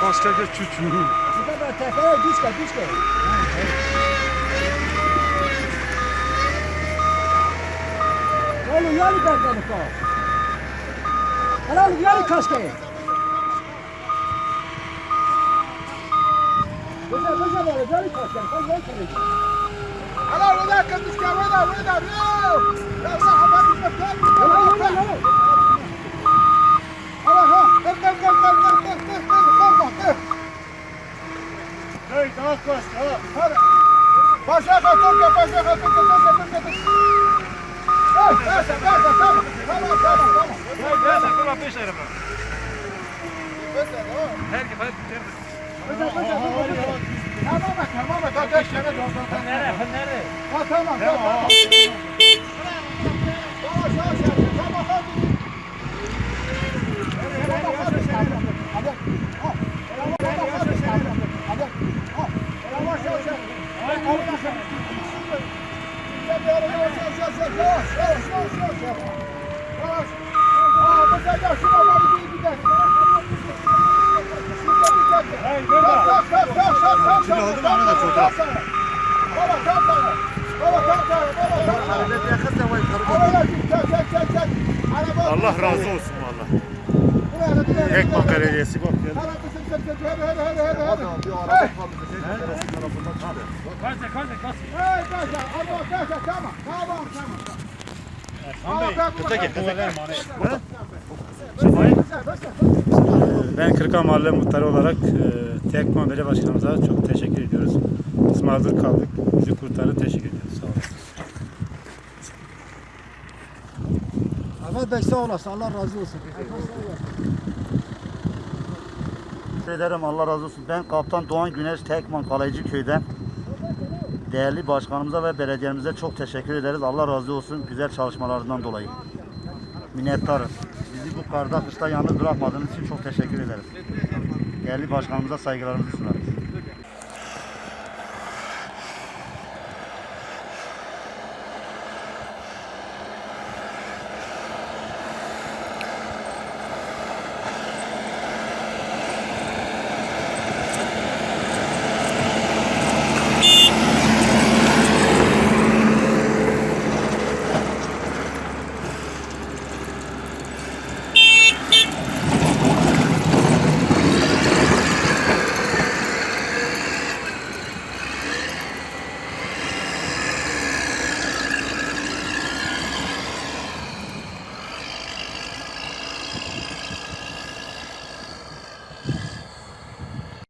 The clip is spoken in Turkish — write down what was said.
Koskoca çüçü. Süper tepeye düş gel, düş gel. Oğlum yani ben kanıka. Helal güvenlik kaskayı. Koca koca böyle güvenlik kaskayı. Koca koca Helal ola kız düşken ola ola ola. Ya Allah haber düşme. Helal ola ola. Helal ha. Kalk kalk kalk kalk kalk kalk kalk kalk kalk kalk. Hey daha kaç daha. Başa kalk kalk başa kalk kalk kalk kalk kalk. Hey başa kalk kalk kalk kalk kalk kalk işlerim ben. Her gibi her gibi. Tamam bak tamam bak. Kaç tane doldurdun? Nereye? Nereye? Ha tamam tamam. Yavaş yavaş yavaş. Tamam hadi. Yavaş yavaş yavaş yavaş yavaş yavaş yavaş yavaş yavaş yavaş Şimdi bana da fotoğraf. Baba tam sana. Baba tam sana. Baba tam sana. Karabet yakın da vay karabet. Çek çek çek çek. Allah razı olsun valla. Ekman Belediyesi bak geldi. Tamam, tamam, tamam. Tamam, tamam kaçta. Ben Kırıkan Mahalle Muhtarı olarak e, Tekman Belediye Başkanımıza çok teşekkür ediyoruz. Biz mağdur kaldık. Bizi kurtardı. Teşekkür ediyoruz. Sağ olun. Ahmet Bey sağ olasın. Allah razı olsun. Teşekkür ederim Allah razı olsun. Ben Kaptan Doğan Güneş Tekman Kalaycı Köy'den. Değerli başkanımıza ve belediyemize çok teşekkür ederiz. Allah razı olsun güzel çalışmalarından dolayı. Minnettarız. Bu karda kışta yalnız bırakmadığınız için çok teşekkür ederiz. Değerli başkanımıza saygılarımızı sunarım.